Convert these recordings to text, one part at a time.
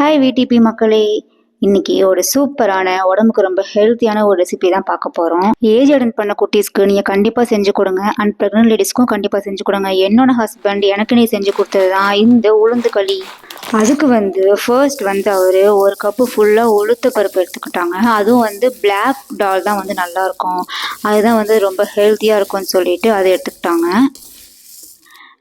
Hi VDP மக்களே. இன்னைக்கு ஒரு சூப்பரான உடம்புக்கு ரொம்ப ஹெல்த்தியான ஒரு ரெசிபி தான் பார்க்க போகிறோம் ஏஜ் அட்டன் பண்ண குட்டீஸ்க்கு நீங்கள் கண்டிப்பாக செஞ்சு கொடுங்க. அண்ட் ப்ரெக்னென்ட் லேடிஸ்க்கும் கண்டிப்பாக செஞ்சு கொடுங்க. என்னோட ஹஸ்பண்ட் எனக்கு நீ செஞ்சு கொடுத்தது தான் இந்த உளுந்து களி. அதுக்கு வந்து ஃபர்ஸ்ட் வந்து அவர் ஒரு கப்பு ஃபுல்லாக உளுத்த பருப்பு எடுத்துக்கிட்டாங்க. அதுவும் வந்து பிளாக் டால் தான் வந்து நல்லாயிருக்கும் அதுதான் வந்து ரொம்ப ஹெல்த்தியாக இருக்கும்னு சொல்லிட்டு அதை எடுத்துக்கிட்டாங்க.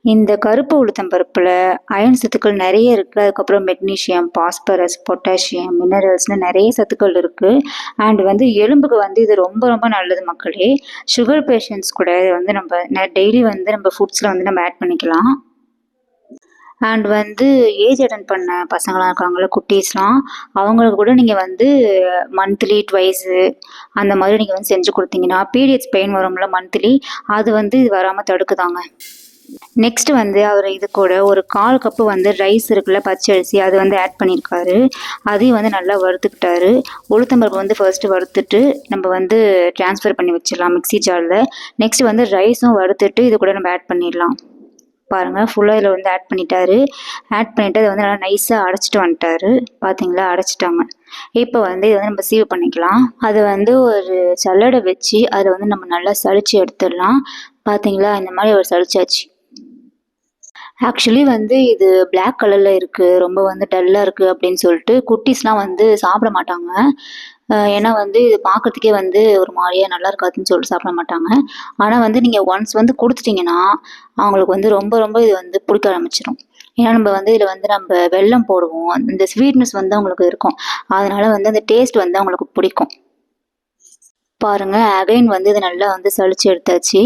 இந்த கருப்பு உளுத்தம் பருப்பில் அயன் சத்துக்கள் நிறைய இருக்குது அதுக்கப்புறம் மெக்னீஷியம் பாஸ்பரஸ் பொட்டாசியம் மினரல்ஸ்னு நிறைய சத்துக்கள் இருக்குது அண்ட் வந்து எலும்புக்கு வந்து இது ரொம்ப ரொம்ப நல்லது மக்களே. சுகர் பேஷண்ட்ஸ் கூட இது வந்து நம்ம டெய்லி வந்து நம்ம ஃபுட்ஸில் வந்து நம்ம ஆட் பண்ணிக்கலாம். அண்ட் வந்து ஏஜ் அட்டன் பண்ண பசங்களாம் இருக்காங்கள குட்டீஸ்லாம் அவங்களுக்கு கூட நீங்கள் வந்து மந்த்லி ட்வைஸு அந்த மாதிரி நீங்கள் வந்து செஞ்சு கொடுத்தீங்கன்னா பீரியட்ஸ் பெயின் வரும்ல மந்த்லி அது வந்து இது வராமல் தடுக்குதாங்க. நெக்ஸ்ட் வந்து அவர் இது கூட ஒரு கால் கப்பு வந்து ரைஸ் இருக்குல்ல பச்சை அரிசி அது வந்து ஆட் பண்ணியிருக்காரு அதையும் வந்து நல்லா வறுத்துக்கிட்டாரு. உளுத்தம்பருப்பு வந்து ஃபர்ஸ்ட்டு வறுத்துட்டு நம்ம வந்து டிரான்ஸ்ஃபர் பண்ணி வச்சிடலாம் மிக்சி ஜாரில் நெக்ஸ்ட் வந்து ரைஸும் வறுத்துட்டு இது கூட நம்ம ஆட் பண்ணிடலாம். பாருங்கள் ஃபுல்லாக இதில் வந்து ஆட் பண்ணிட்டாரு. ஆட் பண்ணிவிட்டு அதை வந்து நல்லா நைஸாக அடைச்சிட்டு வந்துட்டாரு. பார்த்தீங்களா அடைச்சிட்டாங்க. இப்போ வந்து இதை வந்து நம்ம சீவ் பண்ணிக்கலாம். அதை வந்து ஒரு சல்லடை வச்சு அதை வந்து நம்ம நல்லா சளிச்சு எடுத்துடலாம். பார்த்தீங்களா இந்த மாதிரி ஒரு சளிச்சாச்சு. ஆக்சுவலி வந்து இது பிளாக் கலரில் இருக்குது ரொம்ப வந்து டல்லாக இருக்குது அப்படின்னு சொல்லிட்டு குட்டீஸ்லாம் வந்து சாப்பிட மாட்டாங்க. ஏன்னா வந்து இது பார்க்கறதுக்கே வந்து ஒரு மாதிரியாக நல்லா இருக்காதுன்னு சொல்லிட்டு சாப்பிட மாட்டாங்க. ஆனால் வந்து நீங்கள் ஒன்ஸ் வந்து கொடுத்துட்டிங்கன்னா அவங்களுக்கு வந்து ரொம்ப ரொம்ப இது வந்து பிடிக்க ஆரம்பிச்சிடும் ஏன்னா நம்ம வந்து இதில் வந்து நம்ம வெல்லம் போடுவோம். அந்த ஸ்வீட்னஸ் வந்து அவங்களுக்கு இருக்கும். அதனால் வந்து அந்த டேஸ்ட் வந்து அவங்களுக்கு பிடிக்கும். பாருங்கள் அகைன் வந்து இது நல்லா வந்து சளிச்சு எடுத்தாச்சு.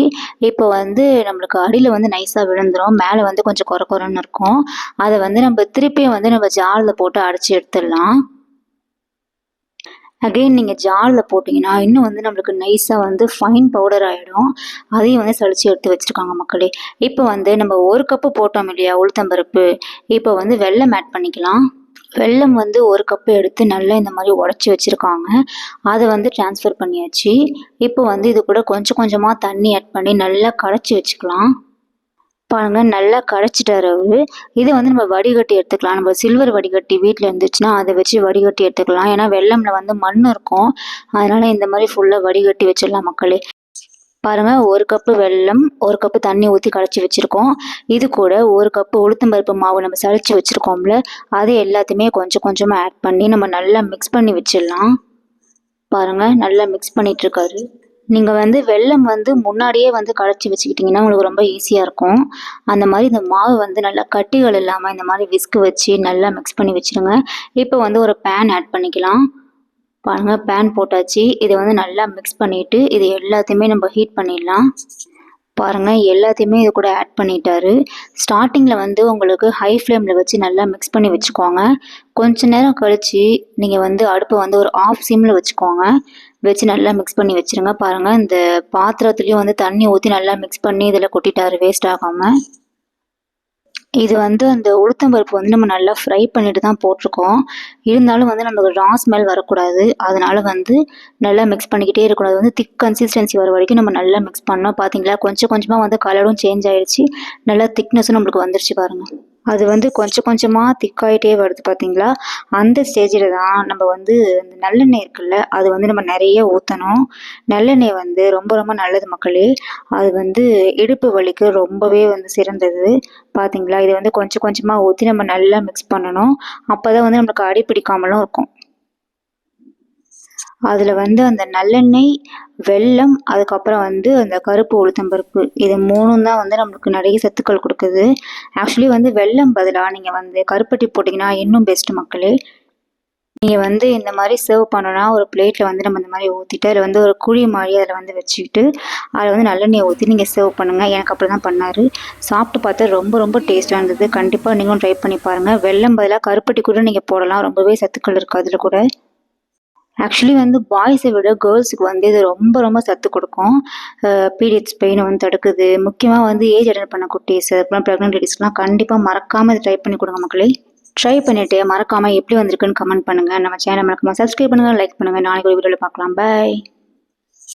இப்போ வந்து நம்மளுக்கு அடியில் வந்து நைஸாக விழுந்துடும் மேலே வந்து கொஞ்சம் குறை குறைன்னு இருக்கும். அதை வந்து நம்ம திருப்பியும் வந்து நம்ம ஜாலில் போட்டு அடைச்சி எடுத்துடலாம். அகெயின் நீங்கள் ஜாலில் போட்டிங்கன்னா இன்னும் வந்து நம்மளுக்கு நைஸாக வந்து ஃபைன் பவுடர் ஆகிடும் அதையும் வந்து சளிச்சு எடுத்து வச்சுருக்காங்க மக்களே. இப்போ வந்து நம்ம ஒரு கப்பு போட்டோம் இல்லையா? உளுத்தம்பருப்பு. இப்போ வந்து வெள்ளம் ஆட் பண்ணிக்கலாம். வெல்லம் வந்து ஒரு கப்பு எடுத்து நல்லா இந்த மாதிரி உடச்சி வச்சுருக்காங்க. அதை வந்து டிரான்ஸ்ஃபர் பண்ணியாச்சு. இப்போ வந்து இது கூட கொஞ்சம் கொஞ்சமாக தண்ணி ஆட் பண்ணி நல்லா கரைச்சி வச்சுக்கலாம். பாருங்க நல்லா கரைச்சிட்டாரு அவரு. இதை வந்து நம்ம வடிகட்டி எடுத்துக்கலாம். நம்ம சில்வர் வடிகட்டி வீட்டில் இருந்துச்சுன்னா அதை வச்சு வடிகட்டி எடுத்துக்கலாம். ஏன்னா வெள்ளம்ல வந்து மண் இருக்கும். அதனால இந்த மாதிரி ஃபுல்லாக வடிகட்டி வச்சிடலாம் மக்களே. பாருங்கள் ஒரு கப்பு வெல்லம் ஒரு கப்பு தண்ணி ஊற்றி கரைச்சி வச்சுருக்கோம். இது கூட ஒரு கப்பு உளுத்தம்பருப்பு மாவு நம்ம சளிச்சு வச்சுருக்கோம்ல அது எல்லாத்தையுமே கொஞ்சம் கொஞ்சமாக ஆட் பண்ணி நம்ம நல்லா மிக்ஸ் பண்ணி வச்சிடலாம். பாருங்கள் நல்லா மிக்ஸ் பண்ணிகிட்ருக்காரு நீங்கள் வந்து வெள்ளம் வந்து முன்னாடியே வந்து கரைச்சி வச்சுக்கிட்டிங்கன்னா உங்களுக்கு ரொம்ப ஈஸியாக இருக்கும். அந்த மாதிரி இந்த மாவு வந்து நல்லா கட்டிகள் இல்லாமல் இந்த மாதிரி விஸ்க்கு வச்சு நல்லா மிக்ஸ் பண்ணி வச்சுருங்க. இப்போ வந்து ஒரு பேன் ஆட் பண்ணிக்கலாம். பாருங்கள் பேன் போட்டாச்சு. இதை வந்து நல்லா மிக்ஸ் பண்ணிவிட்டு இது எல்லாத்தையுமே நம்ம ஹீட் பண்ணிடலாம். பாருங்கள் எல்லாத்தையுமே இது கூட ஆட் பண்ணிட்டாரு. ஸ்டார்டிங்கில் வந்து உங்களுக்கு ஹை ஃப்ளேமில் வச்சு நல்லா மிக்ஸ் பண்ணி வச்சுக்கோங்க. கொஞ்ச நேரம் கழித்து நீங்கள் வந்து அடுப்பை வந்து ஒரு ஆஃப் சிம்மில் வச்சுக்கோங்க. வச்சு நல்லா மிக்ஸ் பண்ணி வச்சுருங்க. பாருங்கள் இந்த பாத்திரத்துலேயும் வந்து தண்ணி ஊற்றி நல்லா மிக்ஸ் பண்ணி இதில் கொட்டிட்டாரு வேஸ்ட் ஆகாமல் இது வந்து அந்த உளுத்தம்பருப்பு வந்து நம்ம நல்லா ஃப்ரை பண்ணிட்டு தான் போட்டிருக்கோம். இருந்தாலும் வந்து நமக்கு ரா ஸ்மெல் வரக்கூடாது. அதனால வந்து நல்லா மிக்ஸ் பண்ணிக்கிட்டே இருக்கணும் அது வந்து திக் கன்சிஸ்டன்சி வர வரைக்கும் நம்ம நல்லா மிக்ஸ் பண்ணோம். பார்த்தீங்களா கொஞ்சம் கொஞ்சமாக வந்து கலரும் சேஞ்ச் ஆகிடுச்சி நல்லா திக்னஸும் நம்மளுக்கு வந்துருச்சு பாருங்கள் அது வந்து கொஞ்சம் கொஞ்சமாக திக்காயிட்டே வருது பார்த்தீங்களா அந்த ஸ்டேஜில் தான் நம்ம வந்து இந்த நல்லெண்ணெய் இருக்குல்ல அது வந்து நம்ம நிறைய ஊற்றணும் நல்லெண்ணெய் வந்து ரொம்ப ரொம்ப நல்லது மக்களே. அது வந்து இடுப்பு வலிக்கு ரொம்பவே வந்து சிறந்தது. பார்த்தீங்களா இதை வந்து கொஞ்சம் கொஞ்சமாக ஊற்றி நம்ம நல்லா மிக்ஸ் பண்ணணும். அப்போ தான் வந்து நம்மளுக்கு அடி பிடிக்காமலும் இருக்கும். அதில் வந்து அந்த நல்லெண்ணெய் வெல்லம் அதுக்கப்புறம் வந்து அந்த கருப்பு உளுத்தம்பருப்பு. இது மூணும் தான் வந்து நம்மளுக்கு நிறைய சத்துக்கள் கொடுக்குது. ஆக்சுவலி வந்து வெல்லம் பதிலாக நீங்கள் வந்து கருப்பட்டி போட்டிங்கன்னா இன்னும் பெஸ்ட்டு மக்களே. நீங்கள் வந்து இந்த மாதிரி சர்வ் பண்ணோன்னா ஒரு பிளேட்டில் வந்து நம்ம இந்த மாதிரி ஊற்றிட்டு அதில் வந்து ஒரு குழி மாதிரி அதில் வந்து வச்சுக்கிட்டு அதில் வந்து நல்லெண்ணெய் ஊற்றி நீங்கள் சர்வ் பண்ணுங்கள் எனக்கு அப்படி தான் பண்ணார். சாப்பிட்டு பார்த்தா ரொம்ப ரொம்ப டேஸ்ட்டாக இருந்தது. கண்டிப்பாக நீங்களும் ட்ரை பண்ணி பாருங்கள் வெள்ளம் பதிலாக கருப்பட்டி கூட நீங்கள் போடலாம். ரொம்பவே சத்துக்கள் இருக்குது அதில் கூட. ஆக்சுவலி வந்து பாய்ஸை விட கேர்ள்ஸுக்கு வந்து இது ரொம்ப ரொம்ப சத்து கொடுக்கும். பீரியட்ஸ் பெயினை வந்து தடுக்குது. முக்கியமாக வந்து ஏஜ் அட்டன் பண்ண குட்டீஸ் அப்புறம் ப்ரெக்னென்ட் லேடிஸ்க்குலாம் கண்டிப்பாக மறக்காமல் இதை ட்ரை பண்ணி கொடுங்க மக்களே. ட்ரை பண்ணிவிட்டு மறக்காமல் எப்படி வந்திருக்குன்னு கமெண்ட் பண்ணுங்கள் நம்ம சேனல் மறக்காமல் சப்ஸ்கிரைப் பண்ணுங்கள் லைக் பண்ணுங்கள் நாளைக்கு ஒரு வீடியோவில் பார்க்கலாம். பாய்